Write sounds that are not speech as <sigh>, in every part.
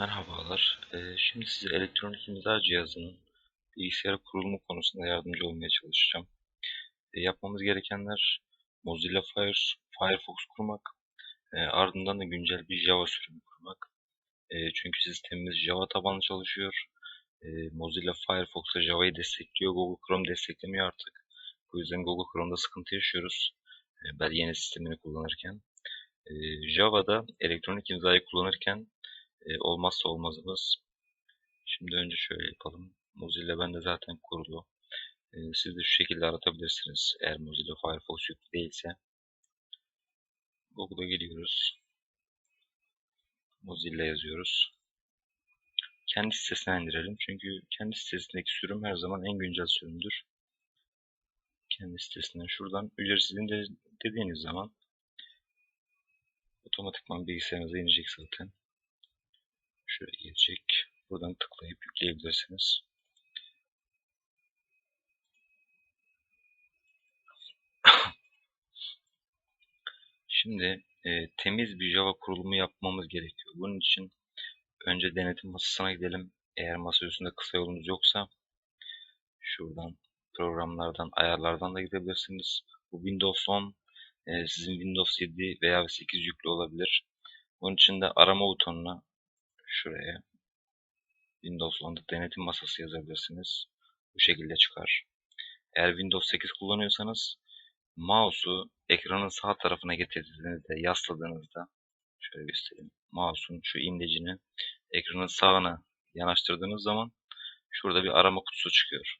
Merhabalar. Ee, şimdi size elektronik imza cihazının bilgisayara kurulumu konusunda yardımcı olmaya çalışacağım. Ee, yapmamız gerekenler Mozilla Fire, Firefox kurmak, e, ardından da güncel bir Java sürümü kurmak. E, çünkü sistemimiz Java tabanlı çalışıyor. E, Mozilla Firefox'a Java'yı destekliyor, Google Chrome desteklemiyor artık. Bu yüzden Google Chrome'da sıkıntı yaşıyoruz. E, ben yeni sistemini kullanırken. E, Java'da elektronik imzayı kullanırken e, olmazsa olmazımız. Şimdi önce şöyle yapalım. Mozilla bende zaten kurulu. E, siz de şu şekilde aratabilirsiniz. Eğer Mozilla Firefox yüklü değilse. Google'a geliyoruz. Mozilla yazıyoruz. Kendi sitesine indirelim. Çünkü kendi sitesindeki sürüm her zaman en güncel sürümdür. Kendi sitesinden şuradan ücretsiz indir dediğiniz zaman otomatikman bilgisayarınıza inecek zaten. Şöyle gelecek. Buradan tıklayıp yükleyebilirsiniz. <coughs> Şimdi e, temiz bir Java kurulumu yapmamız gerekiyor. Bunun için önce denetim masasına gidelim. Eğer masa üstünde kısa yolunuz yoksa şuradan programlardan, ayarlardan da gidebilirsiniz. Bu Windows 10 e, sizin Windows 7 veya 8 yüklü olabilir. Bunun için de arama butonuna şuraya Windows 10'da denetim masası yazabilirsiniz. Bu şekilde çıkar. Eğer Windows 8 kullanıyorsanız mouse'u ekranın sağ tarafına getirdiğinizde, yasladığınızda şöyle göstereyim. Mouse'un şu imlecini ekranın sağına yanaştırdığınız zaman şurada bir arama kutusu çıkıyor.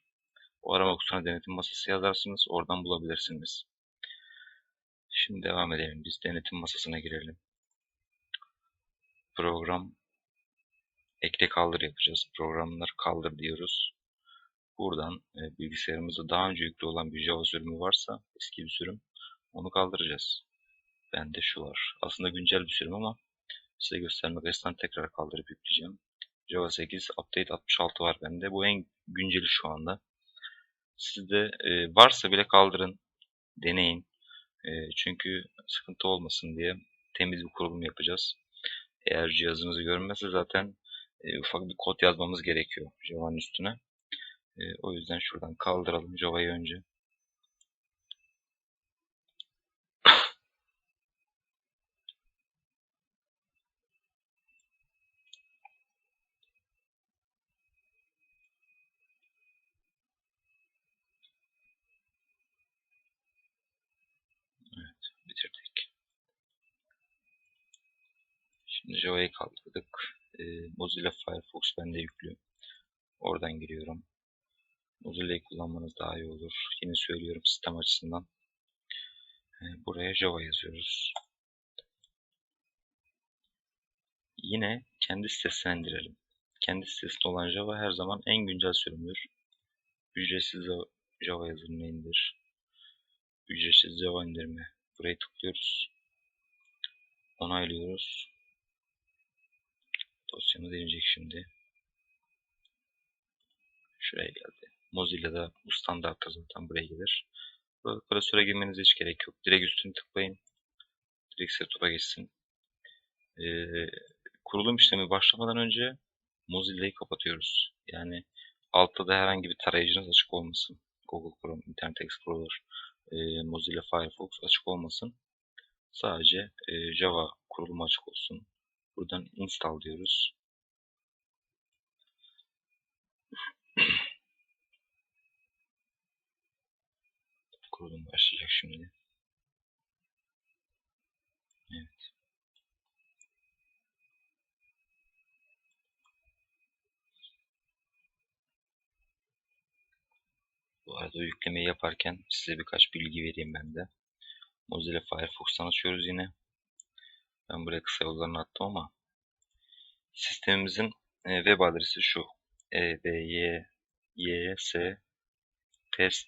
O arama kutusuna denetim masası yazarsınız. Oradan bulabilirsiniz. Şimdi devam edelim. Biz denetim masasına girelim. Program ekle kaldır yapacağız. Programları kaldır diyoruz. Buradan e, bilgisayarımızda daha önce yüklü olan bir Java sürümü varsa eski bir sürüm onu kaldıracağız. Bende şu var. Aslında güncel bir sürüm ama size göstermek açısından tekrar kaldırıp yükleyeceğim. Java 8 Update 66 var bende. Bu en günceli şu anda. Sizde e, varsa bile kaldırın. Deneyin. E, çünkü sıkıntı olmasın diye temiz bir kurulum yapacağız. Eğer cihazınızı görmezse zaten e, ufak bir kod yazmamız gerekiyor Java'nın üstüne. E, o yüzden şuradan kaldıralım Java'yı önce. Bitirdik. Şimdi Java'yı kaldırdık e, Mozilla Firefox bende yüklü. Oradan giriyorum. Mozilla'yı kullanmanız daha iyi olur. Yine söylüyorum sistem açısından. E, buraya Java yazıyoruz. Yine kendi sitesine indirelim. Kendi sitesinde olan Java her zaman en güncel sürümdür. Ücretsiz Java yazılımını indir. Ücretsiz Java indirme. Buraya tıklıyoruz. Onaylıyoruz. Dosyamız inecek şimdi. Şuraya geldi. Mozilla'da bu standartta zaten buraya gelir. Klasöre girmenize hiç gerek yok. Direkt üstünü tıklayın. Direkt setup'a geçsin. Ee, kurulum işlemi başlamadan önce Mozilla'yı kapatıyoruz. Yani altta da herhangi bir tarayıcınız açık olmasın. Google Chrome, Internet Explorer, e, Mozilla Firefox açık olmasın. Sadece e, Java kurulumu açık olsun. Buradan install diyoruz. <clears throat> Kurulum başlayacak şimdi. Evet. Bu arada yüklemeyi yaparken size birkaç bilgi vereyim ben de. Mozilla Firefox'tan açıyoruz yine. Ben buraya kısa yollarını attım ama sistemimizin e, web adresi şu. Ebyys test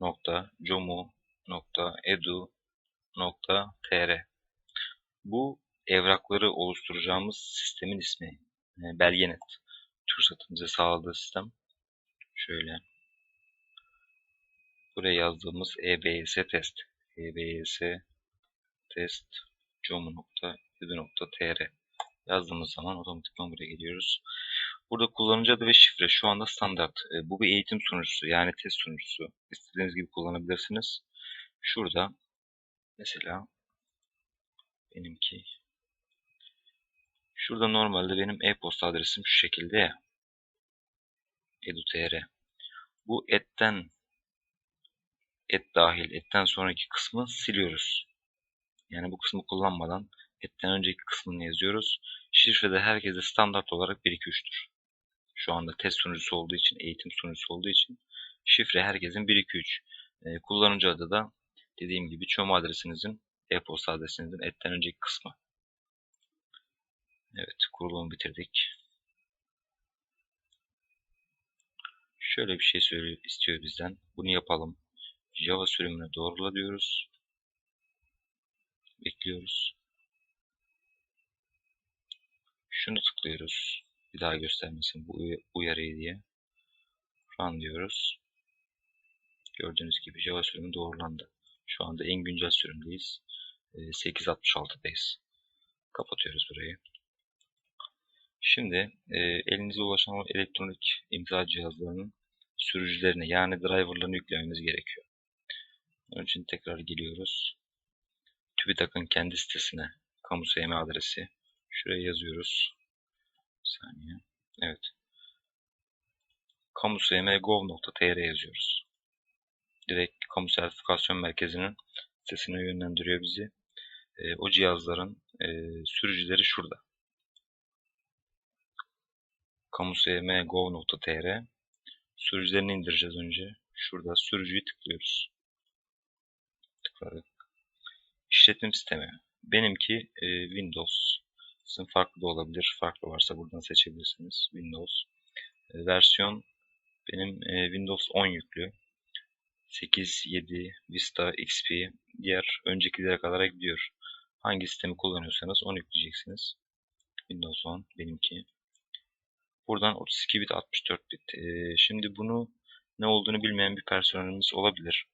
nokta comu nokta edu nokta tr bu evrakları oluşturacağımız sistemin ismi e, belgenet. TÜRSAT'ın sağladığı sistem. Şöyle. Buraya yazdığımız ebyss test. Ebyss test com.edu.tr Yazdığımız zaman otomatikman buraya geliyoruz. Burada kullanıcı adı ve şifre şu anda standart. E, bu bir eğitim sunucusu yani test sunucusu. İstediğiniz gibi kullanabilirsiniz. Şurada mesela benimki şurada normalde benim e-posta adresim şu şekilde edu.tr Bu etten et dahil etten sonraki kısmı siliyoruz. Yani bu kısmı kullanmadan etten önceki kısmını yazıyoruz. Şifre de herkese standart olarak 1-2-3'tür. Şu anda test sunucusu olduğu için, eğitim sunucusu olduğu için şifre herkesin 1-2-3. E, kullanıcı adı da dediğim gibi çom adresinizin, e-posta adresinizin etten önceki kısmı. Evet, kurulumu bitirdik. Şöyle bir şey istiyor bizden. Bunu yapalım. Java sürümünü doğrula diyoruz. Bekliyoruz. Şunu tıklıyoruz. Bir daha göstermesin bu uyarıyı diye. Run diyoruz. Gördüğünüz gibi Java sürümü doğrulandı. Şu anda en güncel sürümdeyiz. 8.66'dayız. Ee, Kapatıyoruz burayı. Şimdi e, elinize ulaşan elektronik imza cihazlarının sürücülerini yani driverlarını yüklememiz gerekiyor. Onun için tekrar geliyoruz. TÜBİTAK'ın kendi sitesine kamu SM adresi. Şuraya yazıyoruz. Bir saniye. Evet. kamusm.gov.tr yazıyoruz. Direkt kamu sertifikasyon merkezinin sitesine yönlendiriyor bizi. E, o cihazların e, sürücüleri şurada. kamusm.gov.tr Sürücülerini indireceğiz önce. Şurada sürücüyü tıklıyoruz. Tıkladık. İşletim sistemi. Benimki e, Windows. Sizin farklı da olabilir. Farklı varsa buradan seçebilirsiniz. Windows. E, versiyon benim e, Windows 10 yüklü. 8, 7, Vista, XP diğer öncekilere kadar gidiyor. Hangi sistemi kullanıyorsanız onu yükleyeceksiniz. Windows 10 benimki. Buradan 32 bit 64 bit. E, şimdi bunu ne olduğunu bilmeyen bir personelimiz olabilir.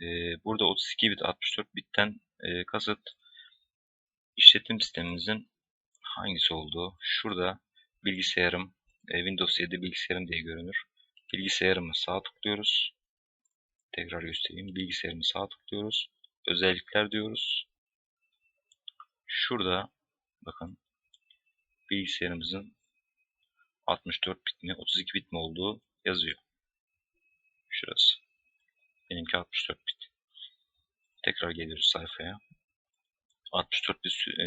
E, burada 32 bit 64 bitten e, kasıt işletim sistemimizin hangisi olduğu. Şurada bilgisayarım e, Windows 7 bilgisayarım diye görünür. Bilgisayarımı sağ tıklıyoruz. Tekrar göstereyim. Bilgisayarımı sağ tıklıyoruz. Özellikler diyoruz. Şurada bakın bilgisayarımızın 64 bit mi 32 bit mi olduğu yazıyor. Şurası. Benimki 64 bit. Tekrar geliyoruz sayfaya. 64 bit e,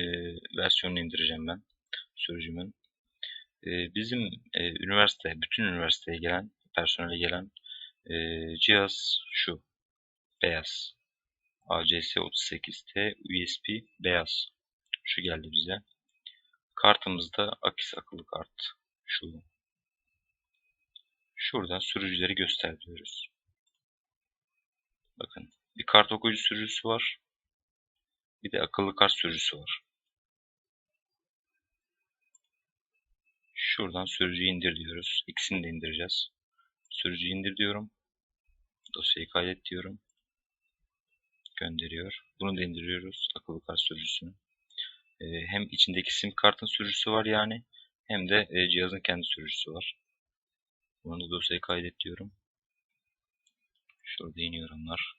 versiyonunu indireceğim ben sürücümün. E, bizim e, üniversite, bütün üniversiteye gelen, personele gelen e, cihaz şu. Beyaz. ACS38T USB beyaz. Şu geldi bize. Kartımızda Akis akıllı kart. Şu. Şurada sürücüleri göster diyoruz. Bakın bir kart okuyucu sürücüsü var. Bir de akıllı kart sürücüsü var. Şuradan sürücüyü indir diyoruz. İkisini de indireceğiz. Sürücüyü indir diyorum. Dosyayı kaydet diyorum. Gönderiyor. Bunu da indiriyoruz. Akıllı kart sürücüsünü. Ee, hem içindeki sim kartın sürücüsü var yani. Hem de e, cihazın kendi sürücüsü var. Bunu da dosyayı kaydet diyorum. Şurada iniyorumlar.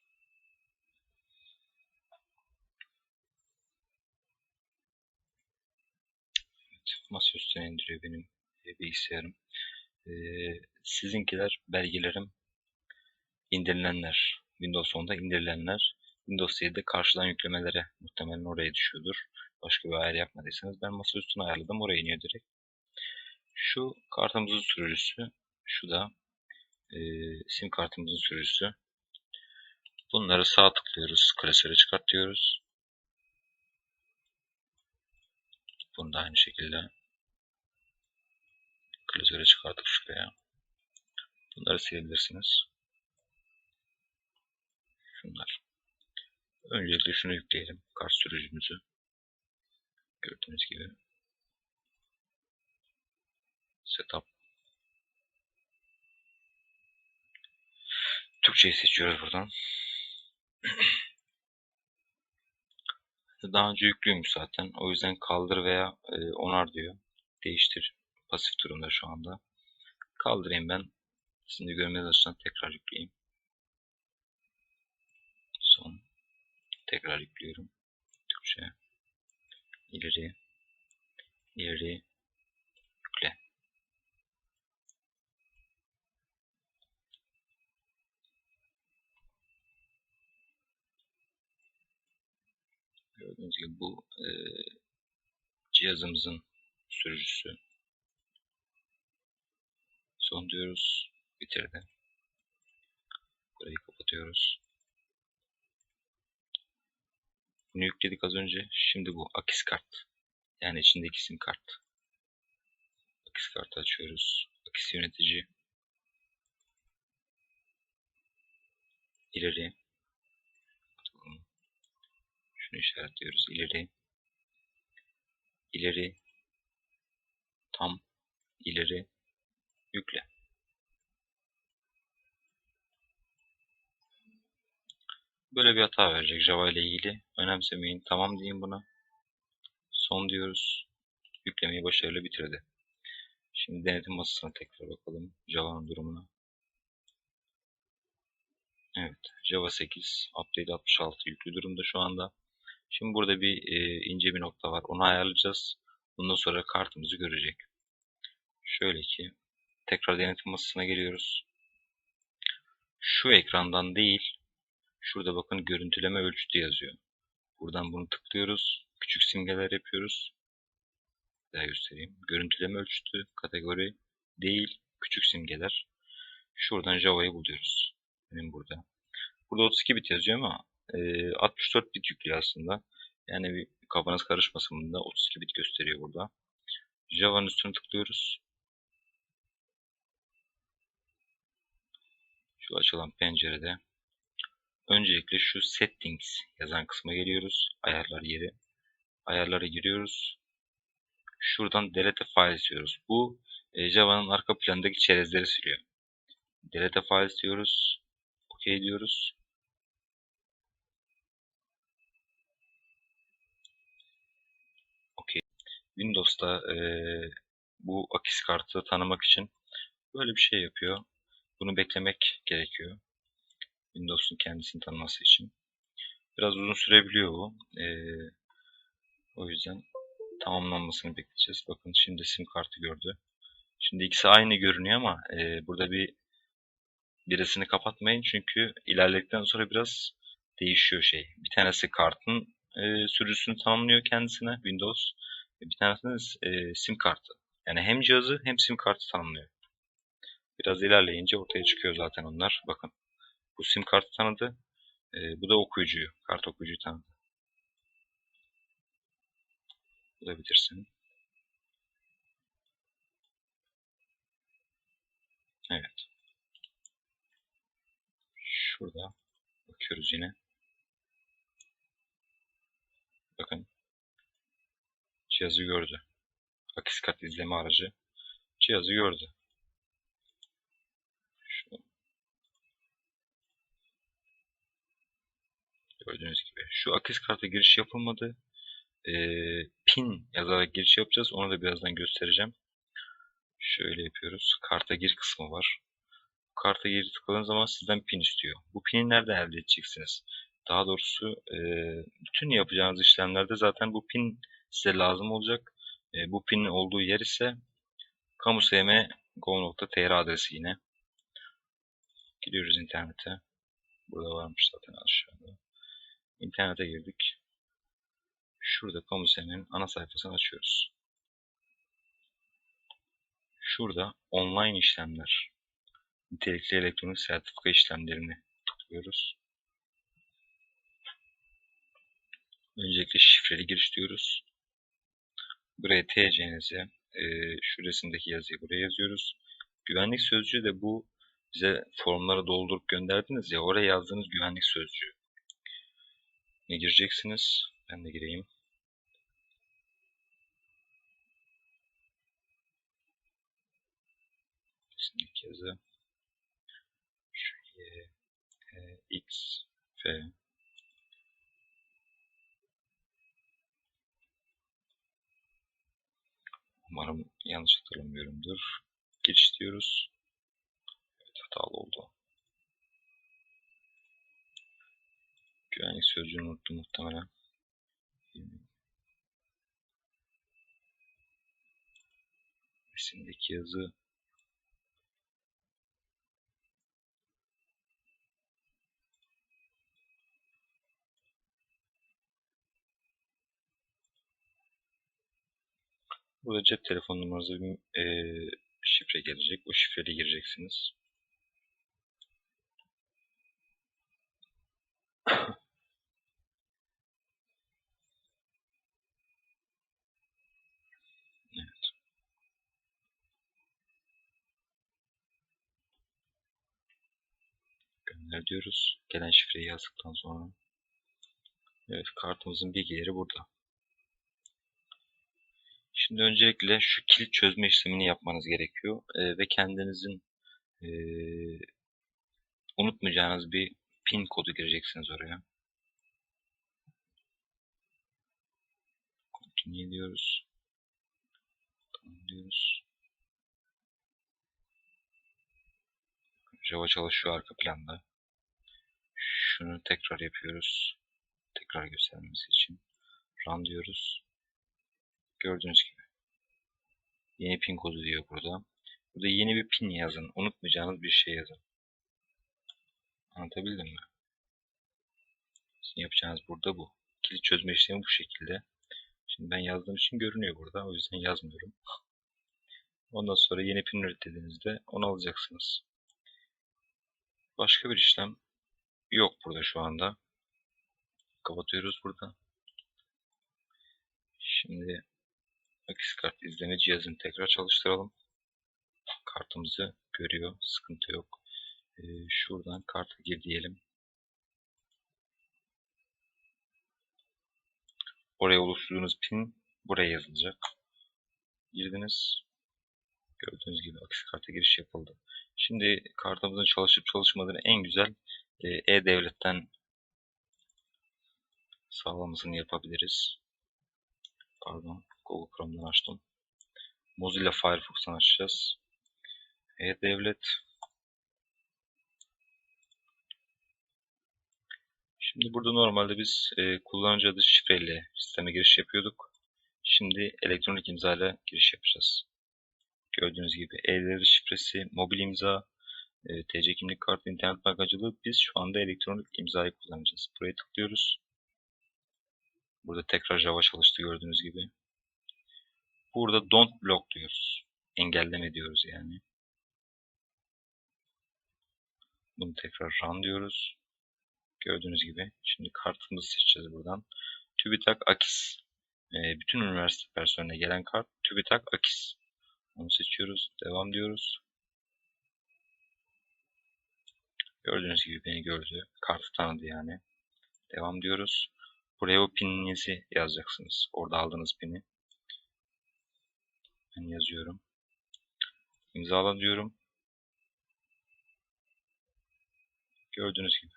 Evet, masa üstüne indiriyor benim e, bilgisayarım. Ee, sizinkiler belgelerim indirilenler. Windows 10'da indirilenler. Windows 7'de karşıdan yüklemelere muhtemelen oraya düşüyordur. Başka bir ayar yapmadıysanız ben masa üstüne ayarladım. Oraya iniyor direkt. Şu kartımızın sürücüsü. Şu da e, sim kartımızın sürücüsü. Bunları sağ tıklıyoruz. Klasöre çıkart diyoruz. Bunu da aynı şekilde klasöre çıkartıp şuraya. Bunları silebilirsiniz. Şunlar. Öncelikle şunu yükleyelim. Kart sürücümüzü. Gördüğünüz gibi. Setup. Türkçeyi seçiyoruz buradan. Daha önce yüklüymüş zaten. O yüzden kaldır veya e, onar diyor. Değiştir. Pasif durumda şu anda. Kaldırayım ben. Sizin de görmeniz açısından tekrar yükleyeyim. Son. Tekrar yüklüyorum. Türkçe. İleri. İleri. Yükle. Gördüğünüz gibi bu e, cihazımızın sürücüsü. Son diyoruz. Bitirdi. Burayı kapatıyoruz. Bunu yükledik az önce. Şimdi bu akis kart. Yani içindeki sim kart. Akis kartı açıyoruz. Akis yönetici. İleri. Şunu işaretliyoruz. İleri. İleri. Tam. ileri. Yükle. Böyle bir hata verecek Java ile ilgili. Önemsemeyin. Tamam diyeyim buna. Son diyoruz. Yüklemeyi başarılı bitirdi. Şimdi denetim masasına tekrar bakalım. Java'nın durumuna. Evet. Java 8 Update 66 yüklü durumda şu anda. Şimdi burada bir e, ince bir nokta var. Onu ayarlayacağız. Bundan sonra kartımızı görecek. Şöyle ki tekrar denetim masasına geliyoruz. Şu ekrandan değil şurada bakın görüntüleme ölçütü yazıyor. Buradan bunu tıklıyoruz. Küçük simgeler yapıyoruz. Daha göstereyim. Görüntüleme ölçütü, kategori değil, küçük simgeler. Şuradan Java'yı buluyoruz. Benim burada. Burada 32 bit yazıyor ama e, 64 bit yüklü aslında. Yani bir kafanız karışmasın bunda. 32 bit gösteriyor burada. Java'nın üstüne tıklıyoruz. Şu açılan pencerede öncelikle şu settings yazan kısma geliyoruz. Ayarlar yeri. Ayarlara giriyoruz. Şuradan delete file istiyoruz. Bu Java'nın arka plandaki çerezleri siliyor. Delete file istiyoruz. OK diyoruz. OK. Windows'ta e, bu akis kartı tanımak için böyle bir şey yapıyor. Bunu beklemek gerekiyor. Windows'un kendisini tanıması için. Biraz uzun sürebiliyor bu. Ee, o yüzden tamamlanmasını bekleyeceğiz. Bakın şimdi sim kartı gördü. Şimdi ikisi aynı görünüyor ama e, burada bir birisini kapatmayın çünkü ilerledikten sonra biraz değişiyor şey. Bir tanesi kartın e, sürücüsünü tamamlıyor kendisine Windows. Bir tanesi e, sim kartı. Yani hem cihazı hem sim kartı tanımlıyor. Biraz ilerleyince ortaya çıkıyor zaten onlar. Bakın. Bu sim kartı tanıdı. E, bu da okuyucuyu. Kart okuyucuyu tanıdı. Bu da bitirsin. Evet. Şurada bakıyoruz yine. Bakın. Cihazı gördü. Akis kart izleme aracı. Cihazı gördü. Gördüğünüz gibi. Şu akis karta giriş yapılmadı. Ee, pin yazarak giriş yapacağız. Onu da birazdan göstereceğim. Şöyle yapıyoruz. Karta gir kısmı var. Karta gir tıkladığınız zaman sizden pin istiyor. Bu pini nereden elde edeceksiniz? Daha doğrusu e, bütün yapacağınız işlemlerde zaten bu pin size lazım olacak. E, bu pinin olduğu yer ise kamusm.go.tr adresi yine. Gidiyoruz internete. Burada varmış zaten aşağıda. İnternete girdik. Şurada kamusenin ana sayfasını açıyoruz. Şurada online işlemler, nitelikli elektronik sertifika işlemlerini tıklıyoruz. Öncelikle şifreli giriş diyoruz. Buraya TC'nizi, e, şu resimdeki yazıyı buraya yazıyoruz. Güvenlik sözcüğü de bu bize formları doldurup gönderdiniz ya oraya yazdığınız güvenlik sözcüğü. Ne gireceksiniz? Ben de gireyim. Kesinlik yazı. E, X, F. Umarım yanlış hatırlamıyorumdur. Giriş diyoruz. Evet hatalı oldu. Güvenlik sözcüğünü unuttum muhtemelen. Resimdeki yazı Burada cep telefon numaranıza bir eee, şifre gelecek. O şifreyle gireceksiniz. <coughs> Gönder diyoruz. Gelen şifreyi yazdıktan sonra. Evet kartımızın bilgileri burada. Şimdi öncelikle şu kilit çözme işlemini yapmanız gerekiyor. Eee, ve kendinizin eee, unutmayacağınız bir pin kodu gireceksiniz oraya. Continue diyoruz. Tamam diyoruz. Java çalışıyor arka planda. Şunu tekrar yapıyoruz. Tekrar göstermesi için. Run diyoruz. Gördüğünüz gibi. Yeni pin kodu diyor burada. Burada yeni bir pin yazın. Unutmayacağınız bir şey yazın. Anlatabildim mi? Sizin yapacağınız burada bu. Kilit çözme işlemi bu şekilde. Şimdi ben yazdığım için görünüyor burada. O yüzden yazmıyorum. Ondan sonra yeni pin üretildiğinizde onu alacaksınız. Başka bir işlem yok burada şu anda. Kapatıyoruz burada. Şimdi akis kart izleme cihazını tekrar çalıştıralım. Kartımızı görüyor. Sıkıntı yok. Ee, şuradan kartı gir diyelim. Oraya oluşturduğunuz pin buraya yazılacak. Girdiniz. Gördüğünüz gibi akis karta giriş yapıldı. Şimdi kartımızın çalışıp çalışmadığını en güzel e, E-Devlet'ten sağlamasını yapabiliriz. Pardon, Google Chrome'dan açtım. Mozilla Firefox'tan açacağız. E-Devlet. Şimdi burada normalde biz e, kullanıcı adı şifreyle sisteme giriş yapıyorduk. Şimdi elektronik imza ile giriş yapacağız. Gördüğünüz gibi e-devlet şifresi, mobil imza, e, TC kimlik kartı, internet bankacılığı. Biz şu anda elektronik imzayı kullanacağız. Buraya tıklıyoruz. Burada tekrar Java çalıştı gördüğünüz gibi. Burada don't block diyoruz. Engelleme diyoruz yani. Bunu tekrar run diyoruz. Gördüğünüz gibi. Şimdi kartımızı seçeceğiz buradan. TÜBİTAK AKİS. E, bütün üniversite personeline gelen kart TÜBİTAK AKİS. Onu seçiyoruz. Devam diyoruz. Gördüğünüz gibi beni gördü. Kartı tanıdı yani. Devam diyoruz. Buraya o pininizi yazacaksınız. Orada aldığınız pini. Ben yazıyorum. İmzala diyorum. Gördüğünüz gibi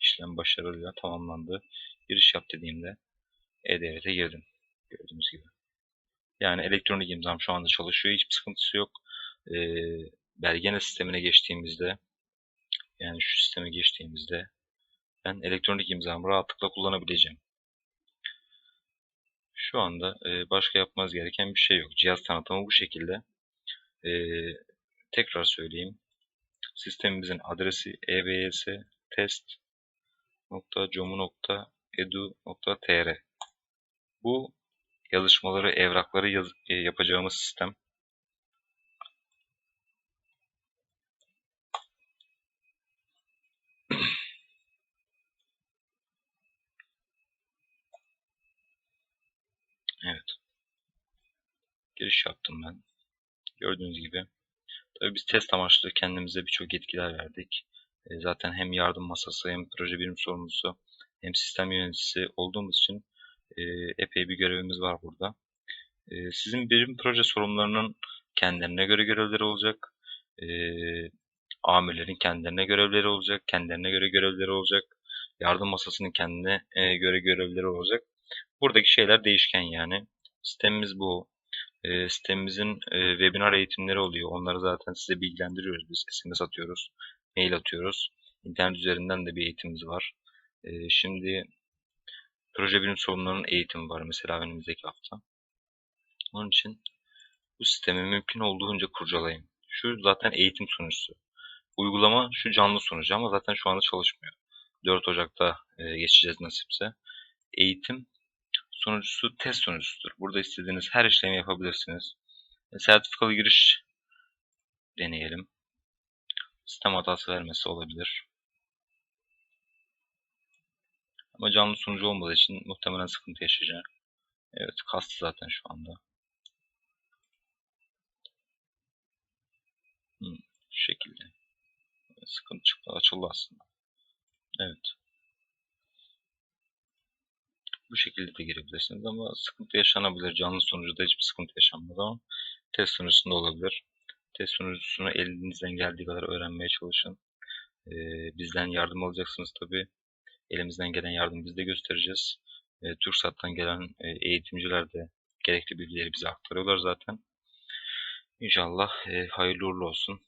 işlem başarıyla tamamlandı. Giriş yap dediğimde E-Devlet'e girdim. Gördüğünüz gibi. Yani elektronik imzam şu anda çalışıyor. Hiçbir sıkıntısı yok. Ee, belgene sistemine geçtiğimizde yani şu sisteme geçtiğimizde ben elektronik imzamı rahatlıkla kullanabileceğim. Şu anda e, başka yapmanız gereken bir şey yok. Cihaz tanıtımı bu şekilde. E, tekrar söyleyeyim. Sistemimizin adresi ebs test.comu.edu.tr Bu yazışmaları, evrakları yaz, e, yapacağımız sistem. Evet. Giriş yaptım ben. Gördüğünüz gibi. Tabii biz test amaçlı kendimize birçok yetkiler verdik. E, zaten hem yardım masası hem proje birim sorumlusu hem sistem yöneticisi olduğumuz için e, epey bir görevimiz var burada. E, sizin birim proje sorumlularının kendilerine göre görevleri olacak. Amirlerin kendilerine görevleri olacak. Kendilerine göre görevleri olacak. Yardım masasının kendine göre görevleri olacak. Buradaki şeyler değişken yani. Sistemimiz bu. E, sitemizin e, webinar eğitimleri oluyor. Onları zaten size bilgilendiriyoruz. Biz SMS atıyoruz, mail atıyoruz. İnternet üzerinden de bir eğitimimiz var. E, şimdi proje bilim sorunlarının eğitimi var mesela önümüzdeki hafta. Onun için bu sistemi mümkün olduğunca kurcalayın. Şu zaten eğitim sunucusu. Uygulama şu canlı sunucu ama zaten şu anda çalışmıyor. 4 Ocak'ta e, geçeceğiz nasipse. Eğitim sunucusu test sunucusudur. Burada istediğiniz her işlemi yapabilirsiniz. E, sertifikalı giriş deneyelim. Sistem hatası vermesi olabilir. Ama canlı sunucu olmadığı için muhtemelen sıkıntı yaşayacak. Evet kastı zaten şu anda. Hmm, şu şekilde. Sıkıntı çıktı. Açıldı aslında. Evet. Bu şekilde de girebilirsiniz ama sıkıntı yaşanabilir. Canlı sunucuda hiçbir sıkıntı yaşanmaz ama test sunucusunda olabilir. Test sunucusunu elinizden geldiği kadar öğrenmeye çalışın. Ee, bizden yardım alacaksınız tabi. Elimizden gelen yardımı biz de göstereceğiz. Ee, TürkSat'tan gelen e, eğitimciler de gerekli bilgileri bize aktarıyorlar zaten. İnşallah e, hayırlı uğurlu olsun.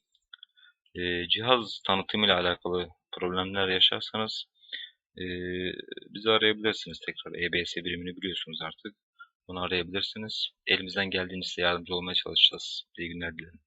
E, cihaz tanıtımıyla alakalı problemler yaşarsanız e, bizi arayabilirsiniz tekrar. EBS birimini biliyorsunuz artık. Bunu arayabilirsiniz. Elimizden geldiğince yardımcı olmaya çalışacağız. İyi günler dilerim.